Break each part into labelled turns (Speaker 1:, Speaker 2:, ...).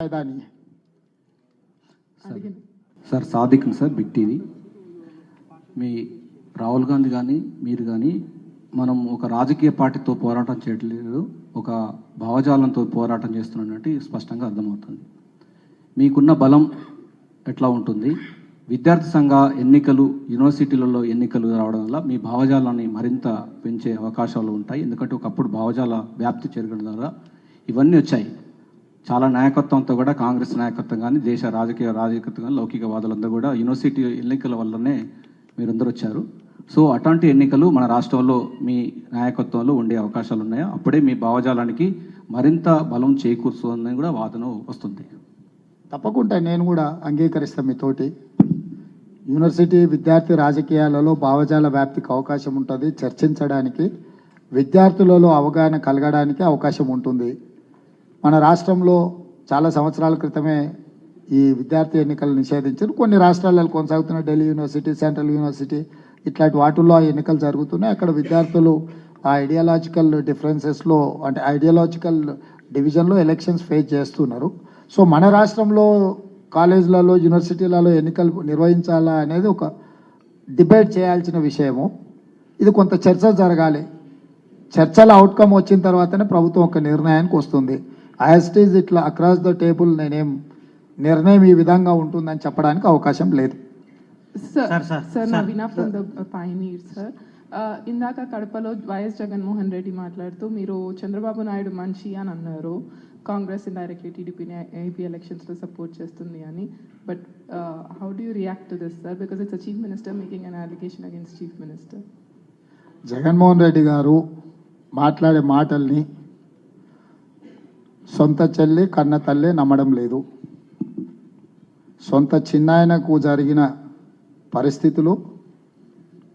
Speaker 1: దాన్ని
Speaker 2: sir Sadiq sir big TV మీ రాహుల్ గాంధీ కానీ మీరు కానీ మనం ఒక రాజకీయ పార్టీతో పోరాటం చేయట్లేదు ఒక భావజాలంతో పోరాటం చేస్తున్నట్టు స్పష్టంగా అర్థమవుతుంది. మీకున్న బలం ఎట్లా ఉంటుంది? విద్యార్థి సంఘ ఎన్నికలు యూనివర్సిటీలలో ఎన్నికలు రావడం వల్ల మీ భావజాలాన్ని మరింత పెంచే అవకాశాలు ఉంటాయి. ఎందుకంటే ఒకప్పుడు భావజాల వ్యాప్తి జరగడం ద్వారా ఇవన్నీ వచ్చాయి. చాలా నాయకత్వంతో కూడా కాంగ్రెస్ నాయకత్వం కానీ దేశ రాజకీయ రాజకీయత్వం కానీ లౌకికవాదులందరూ కూడా యూనివర్సిటీ ఎన్నికల వల్లనే మీరందరూ వచ్చారు. సో అటువంటి ఎన్నికలు మన రాష్ట్రంలో మీ నాయకత్వంలో ఉండే అవకాశాలు ఉన్నాయా? అప్పుడే మీ భావజాలానికి మరింత బలం చేకూరుస్తుందని కూడా వాదన వస్తుంది.
Speaker 1: తప్పకుండా నేను కూడా అంగీకరిస్తాను మీతోటి యూనివర్సిటీ విద్యార్థి రాజకీయాలలో భావజాల వ్యాప్తికి అవకాశం ఉంటుంది. చర్చించడానికి విద్యార్థులలో అవగాహన కలగడానికి అవకాశం ఉంటుంది. మన రాష్ట్రంలో చాలా సంవత్సరాల క్రితమే ఈ విద్యార్థి ఎన్నికలు నిషేధించారు. కొన్ని రాష్ట్రాలలో కొనసాగుతున్న ఢిల్లీ యూనివర్సిటీ సెంట్రల్ యూనివర్సిటీ ఇట్లాంటి వాటిల్లో ఆ ఎన్నికలు జరుగుతున్నాయి. అక్కడ విద్యార్థులు ఆ ఐడియాలజికల్ డిఫరెన్సెస్లో అంటే ఐడియాలజికల్ డివిజన్లో ఎలక్షన్స్ ఫేస్ చేస్తున్నారు. సో మన రాష్ట్రంలో కాలేజీలలో యూనివర్సిటీలలో ఎన్నికలు నిర్వహించాలా అనేది ఒక డిబేట్ చేయాల్సిన విషయము. ఇది కొంత చర్చ జరగాలి. చర్చల అవుట్కమ్ వచ్చిన తర్వాతనే ప్రభుత్వం ఒక నిర్ణయానికి వస్తుంది. ఐఎస్టీస్ ఇట్లా అక్రాస్ ద టేబుల్ నేనేం నిర్ణయం ఈ విధంగా ఉంటుందని చెప్పడానికి అవకాశం లేదు.
Speaker 3: Sir sir Naveena from the Pioneer sir ఇందాక కడపలో వైఎస్ జగన్మోహన్ రెడ్డి మాట్లాడుతూ మీరు చంద్రబాబు నాయుడు మంచి అని అన్నారు. కాంగ్రెస్ ఇండైరెక్ట్లీ టీడీపీని ఏపీ ఎలక్షన్స్లో సపోర్ట్ చేస్తుంది అని. But how do you react to this sir because it's chief minister making an allegation against chief minister
Speaker 1: Jaganmohan Reddy garu మాట్లాడే మాటల్ని సొంత చెల్లి కన్న తల్లి నమ్మడం లేదు. సొంత చిన్నాయనకు జరిగిన పరిస్థితులు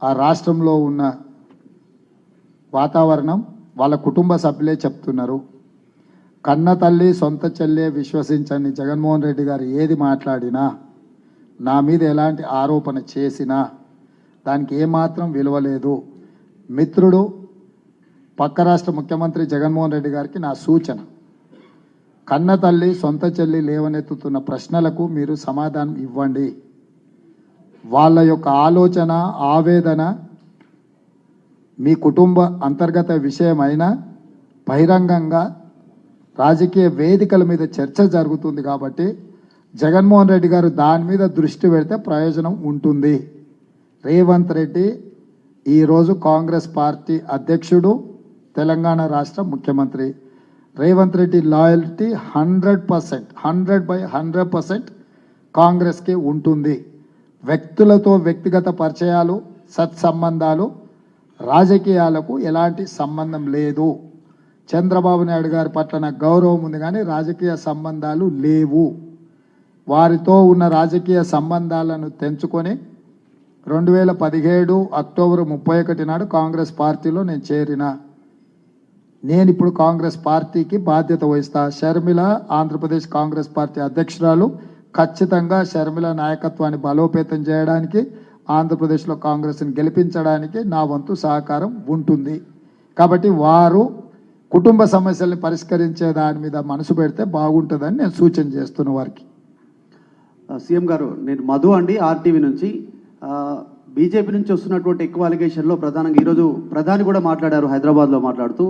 Speaker 1: ఆ రాష్ట్రంలో ఉన్న వాతావరణం వాళ్ళ కుటుంబ సభ్యులే చెప్తున్నారు. కన్న తల్లి సొంత చెల్లె విశ్వసించండి. జగన్మోహన్ రెడ్డి గారు ఏది మాట్లాడినా నా మీద ఎలాంటి ఆరోపణ చేసినా దానికి ఏమాత్రం విలువలేదు మిత్రుడు పక్క రాష్ట్ర ముఖ్యమంత్రి జగన్మోహన్ రెడ్డి గారికి నా సూచన. కన్న తల్లి సొంత చెల్లి లేవనెత్తుతున్న ప్రశ్నలకు మీరు సమాధానం ఇవ్వండి. వాళ్ళ యొక్క ఆలోచన ఆవేదన మీ కుటుంబ అంతర్గత విషయమైన బహిరంగంగా రాజకీయ వేదికల మీద చర్చ జరుగుతుంది కాబట్టి జగన్మోహన్ రెడ్డి గారు దాని మీద దృష్టి పెడితే ప్రయోజనం ఉంటుంది. రేవంత్ రెడ్డి ఈరోజు కాంగ్రెస్ పార్టీ అధ్యక్షుడు తెలంగాణ రాష్ట్ర ముఖ్యమంత్రి. Revanth Reddy loyalty hundred percent hundred by hundred percent కాంగ్రెస్కి ఉంటుంది. వ్యక్తులతో వ్యక్తిగత పరిచయాలు సత్సంబంధాలు రాజకీయాలకు ఎలాంటి సంబంధం లేదు. చంద్రబాబు నాయుడు గారి పట్ల నాకు గౌరవం ఉంది కానీ రాజకీయ సంబంధాలు లేవు. వారితో ఉన్న రాజకీయ సంబంధాలను తెంచుకొని రెండు వేల పదిహేడు అక్టోబర్ ముప్పై ఒకటి నాడు కాంగ్రెస్ పార్టీలో నేను చేరిన. నేను ఇప్పుడు కాంగ్రెస్ పార్టీకి బాధ్యత వహిస్తా. షర్మిల ఆంధ్రప్రదేశ్ కాంగ్రెస్ పార్టీ అధ్యక్షురాలు. ఖచ్చితంగా షర్మిల నాయకత్వాన్ని బలోపేతం చేయడానికి ఆంధ్రప్రదేశ్లో కాంగ్రెస్ని గెలిపించడానికి నా వంతు సహకారం ఉంటుంది. కాబట్టి వారు కుటుంబ సమస్యల్ని పరిష్కరించే దాని మీద మనసు పెడితే బాగుంటుందని నేను సూచన చేస్తున్న వారికి.
Speaker 4: సీఎం గారు నేను మధు అండి ఆర్టీవీ నుంచి. బీజేపీ నుంచి వస్తున్నటువంటి ఎక్కువ అలిగేషన్లో ప్రధానంగా ఈరోజు ప్రధాని కూడా మాట్లాడారు హైదరాబాద్లో మాట్లాడుతూ.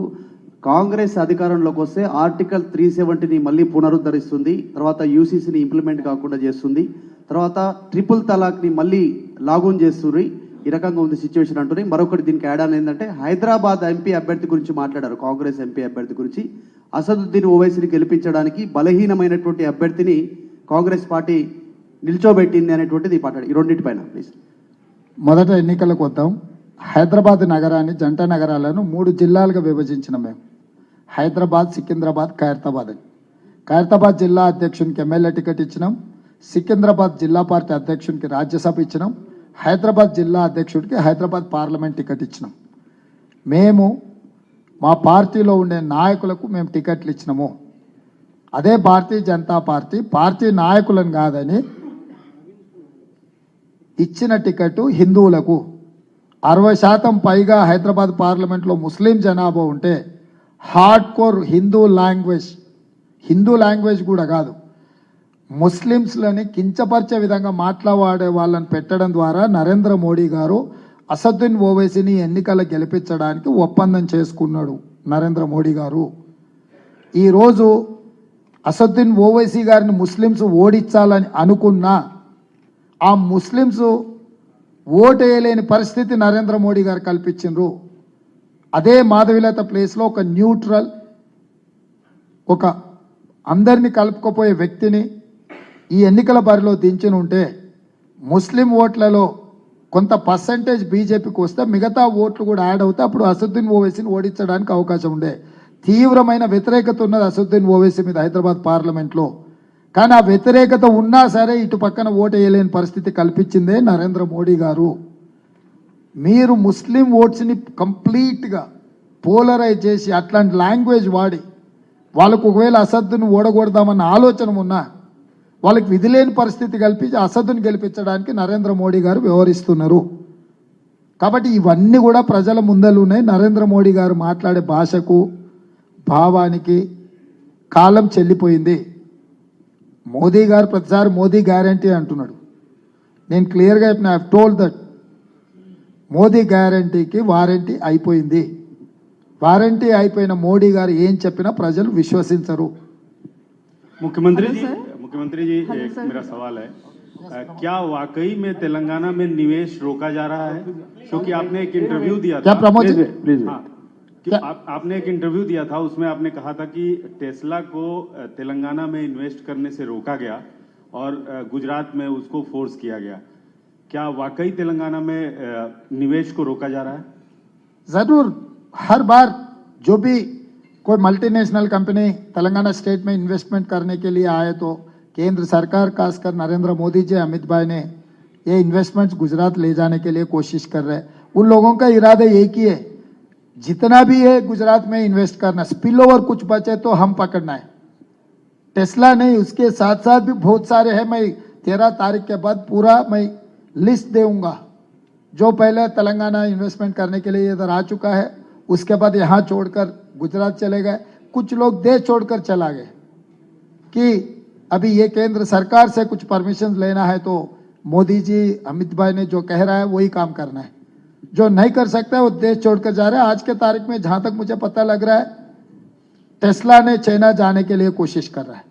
Speaker 4: కాంగ్రెస్ అధికారంలోకి వస్తే ఆర్టికల్ త్రీ సెవెంటీని మళ్ళీ పునరుద్ధరిస్తుంది తర్వాత యూసీసీని ఇంప్లిమెంట్ కాకుండా చేస్తుంది తర్వాత ట్రిపుల్ తలాక్ని మళ్ళీ లాగూన్ చేస్తుంది. ఈ రకంగా ఉంది సిచ్యువేషన్ అంటుంది మరొకటి దీనికి యాడ్ ఏంటంటే హైదరాబాద్ ఎంపీ అభ్యర్థి గురించి మాట్లాడారు కాంగ్రెస్ ఎంపీ అభ్యర్థి గురించి. అసదుద్దీన్ ఓవైసీని గెలిపించడానికి బలహీనమైనటువంటి అభ్యర్థిని కాంగ్రెస్ పార్టీ నిల్చోబెట్టింది అనేటువంటిది మాట్లాడు ఈ రెండింటిపైన ప్లీజ్
Speaker 1: మొదట ఎన్నికలకు వద్దాం. హైదరాబాద్ నగరాన్ని జంట నగరాలను మూడు జిల్లాలుగా విభజించిన మేము హైదరాబాద్ సికింద్రాబాద్ ఖైరతాబాద్. అని ఖైరతాబాద్ జిల్లా అధ్యక్షునికి ఎమ్మెల్యే టికెట్ ఇచ్చినాం. సికింద్రాబాద్ జిల్లా పార్టీ అధ్యక్షునికి రాజ్యసభ ఇచ్చినాం. హైదరాబాద్ జిల్లా అధ్యక్షుడికి హైదరాబాద్ పార్లమెంట్ టికెట్ ఇచ్చినాం. మేము మా పార్టీలో ఉండే నాయకులకు మేము టికెట్లు ఇచ్చినాము. అదే భారతీయ జనతా పార్టీ పార్టీ నాయకులను కాదని ఇచ్చిన టికెట్ హిందువులకు. అరవై శాతం పైగా హైదరాబాద్ పార్లమెంట్లో ముస్లిం జనాభా ఉంటే hard core Hindu language Hindu language కూడా కాదు. ముస్లిమ్స్లని కించపరిచే విధంగా మాట్లాడే వాళ్ళని పెట్టడం ద్వారా నరేంద్ర మోడీ గారు అసదుద్దీన్ ఓవైసీని ఎన్నికలు గెలిపించడానికి ఒప్పందం చేసుకున్నాడు నరేంద్ర మోడీ గారు. ఈరోజు అసదుద్దీన్ ఓవైసీ గారిని ముస్లిమ్స్ ఓడించాలని అనుకున్నా ఆ ముస్లిమ్స్ ఓటు వేయలేని పరిస్థితి నరేంద్ర మోడీ గారు కల్పించిండ్రు. అదే మాధవిలత ప్లేస్లో ఒక న్యూట్రల్ ఒక అందరిని కలుపుకోపోయే వ్యక్తిని ఈ ఎన్నికల బరిలో దించిన ఉంటే ముస్లిం ఓట్లలో కొంత పర్సంటేజ్ బీజేపీకి వస్తే మిగతా ఓట్లు కూడా యాడ్ అవుతే అప్పుడు అసదుద్దీన్ ఓవైసీని ఓడించడానికి అవకాశం ఉండే. తీవ్రమైన వ్యతిరేకత ఉన్నది అసదుద్దీన్ ఓవైసీ మీద హైదరాబాద్ పార్లమెంట్లో. కానీ ఆ వ్యతిరేకత ఉన్నా సరే ఇటు పక్కన ఓటు వేయలేని పరిస్థితి కల్పించిందే నరేంద్ర మోడీ గారు. మీరు ముస్లిం ఓట్స్ని కంప్లీట్గా పోలరైజ్ చేసి అట్లాంటి లాంగ్వేజ్ వాడి వాళ్ళకు ఒకవేళ అసద్దును ఓడగొడదామన్న ఆలోచన ఉన్నా వాళ్ళకి విధిలేని పరిస్థితి కల్పించి అసద్దును గెలిపించడానికి నరేంద్ర మోడీ గారు వ్యవహరిస్తున్నారు. కాబట్టి ఇవన్నీ కూడా ప్రజల ముందలు ఉన్నాయి నరేంద్ర మోడీ గారు మాట్లాడే భాషకు భావానికి కాలం చెల్లిపోయింది. మోదీ గారు ప్రతిసారి మోదీ గ్యారంటీ అంటున్నాడు. నేను క్లియర్గా చెప్పిన ఐ టోల్డ్ దట్ మోదీ గ్యారంటీకి వారంటీ అయిపోయింది వారంటీ అయిపోయిన మోడీ గారు ఏం చెప్పినా ప్రజలు విశ్వసించరు
Speaker 5: मुख्यमंत्री
Speaker 3: हेलो
Speaker 5: जी
Speaker 3: सर।
Speaker 5: मुख्यमंत्री जी
Speaker 3: हेलो
Speaker 5: एक
Speaker 3: सर।
Speaker 5: मेरा सवाल है अ, क्या वाकई में तेलंगाना में निवेश रोका जा रहा है क्योंकि आपने एक इंटरव्यू दिया
Speaker 1: क्या
Speaker 5: था
Speaker 1: प्रमोद जी?
Speaker 5: हाँ, कि
Speaker 1: क्या-
Speaker 5: आप, आपने एक इंटरव्यू दिया था उसमें आपने कहा था कि टेस्ला को अ, तेलंगाना में इन्वेस्ट करने से रोका गया और अ, गुजरात में उसको फोर्स किया गया क्या वाकई तेलंगाना में निवेश को रोका जा रहा है?
Speaker 1: ज़रूर। हर बार जो भी कोई मल्टीनेशनल कंपनी तेलंगाना स्टेट में इन्वेस्टमेंट करने के लिए आए तो केंद्र सरकार, खासकर नरेंद्र मोदी जी, अमित भाई ने ये इन्वेस्टमेंट्स गुजरात ले जाने के लिए कोशिश कर रहे हैं। उन लोगों का इरादा एक ही है जितना भी है गुजरात में इन्वेस्ट करना स्पिल ओवर कुछ बचे तो हम पकड़ना है। टेस्ला नहीं, उसके साथ साथ भी बहुत सारे हैं। मैं तेरह तारीख के बाद पूरा मैं लिस्ट दूँगा जो पहले तेलंगाना इन्वेस्टमेंट करने के लिए इधर आ चुका है, उसके बाद यहाँ छोड़कर गुजरात चले गए। कुछ लोग देश छोड़कर चला गए कि अभी ये केंद्र सरकार से कुछ परमिशन लेना है तो मोदी जी, अमित भाई ने जो कह रहा है वही काम करना है। जो नहीं कर सकता वो देश छोड़कर जा रहा है। आज के तारीख में जहाँ तक मुझे पता लग रहा है, टेस्ला ने चाइना जाने के लिए कोशिश कर रहा है।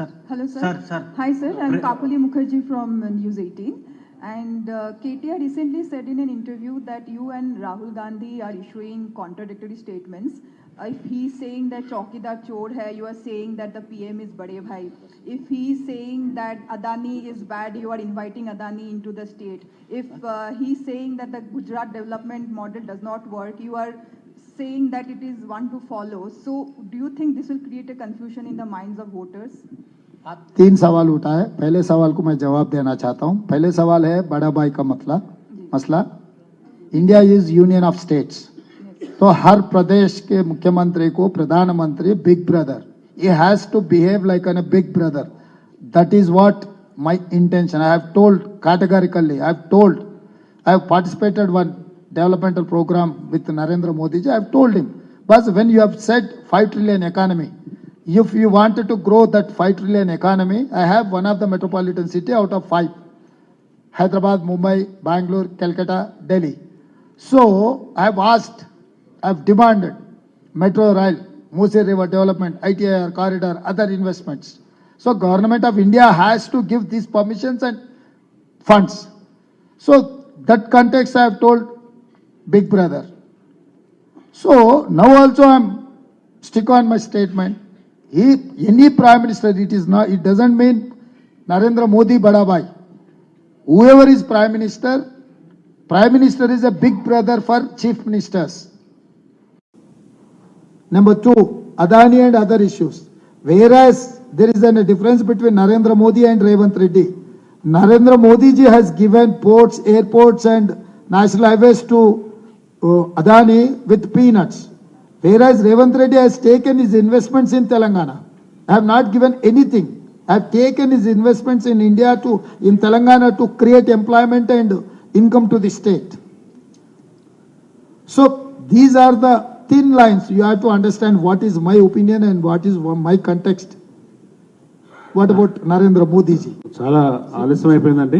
Speaker 6: Sir.
Speaker 7: Hello, sir.
Speaker 6: Sir, sir.
Speaker 7: Hi, sir. I'm Kapuli Mukherjee from News 18. And uh, KTR recently said in an interview that you and Rahul Gandhi are issuing contradictory statements. Uh, if he's saying that Chaukidar chor hai, you are saying that the PM is Bade Bhai. If he's saying that Adani is bad, you are inviting Adani into the state. If uh, he's saying that the Gujarat development model does not work, you are saying that it is one to follow. So, do you think this will create a confusion in the minds of voters?
Speaker 1: तीन सवाल उठा है पहले सवाल को मैं जवाब देना चाहता हूँ पहले सवाल है बड़ा भाई का मतला मसला India is union of states तो हर प्रदेश के मुख्यमंत्री को प्रधानमंत्री big brother he has to behave like a big brother that is what my intention i have told categorically i have told i have participated one developmental program with narendra modi i have told him but when you have said 5 trillion economy if you wanted to grow that 5 trillion economy i have one of the metropolitan city out of 5 hyderabad mumbai bangalore calcutta delhi so i have asked i have demanded metro rail Musi River development, ITIR corridor, other investments. So government of India has to give these permissions and funds. So that context I have told Big Brother. So now also I'm stick on my statement. He, any prime minister, it is not, it doesn't mean Narendra Modi Badabai. Whoever is prime minister, prime minister is a big brother for chief ministers. Number two, Adani and other issues. Whereas there is a difference between Narendra Modi and Revant Reddy. Narendra Modi ji has given ports, airports and national highways to uh, Adani with peanuts. Whereas Revant Reddy has taken his investments in Telangana. I have not given anything. I have taken his investments in India to, in Telangana to create employment and income to the state. So these are the thin lines. You have to understand what is my opinion and what is my context. What about Narendra Modiji
Speaker 8: చాలా ఆలస్యం అయిపోయిందండి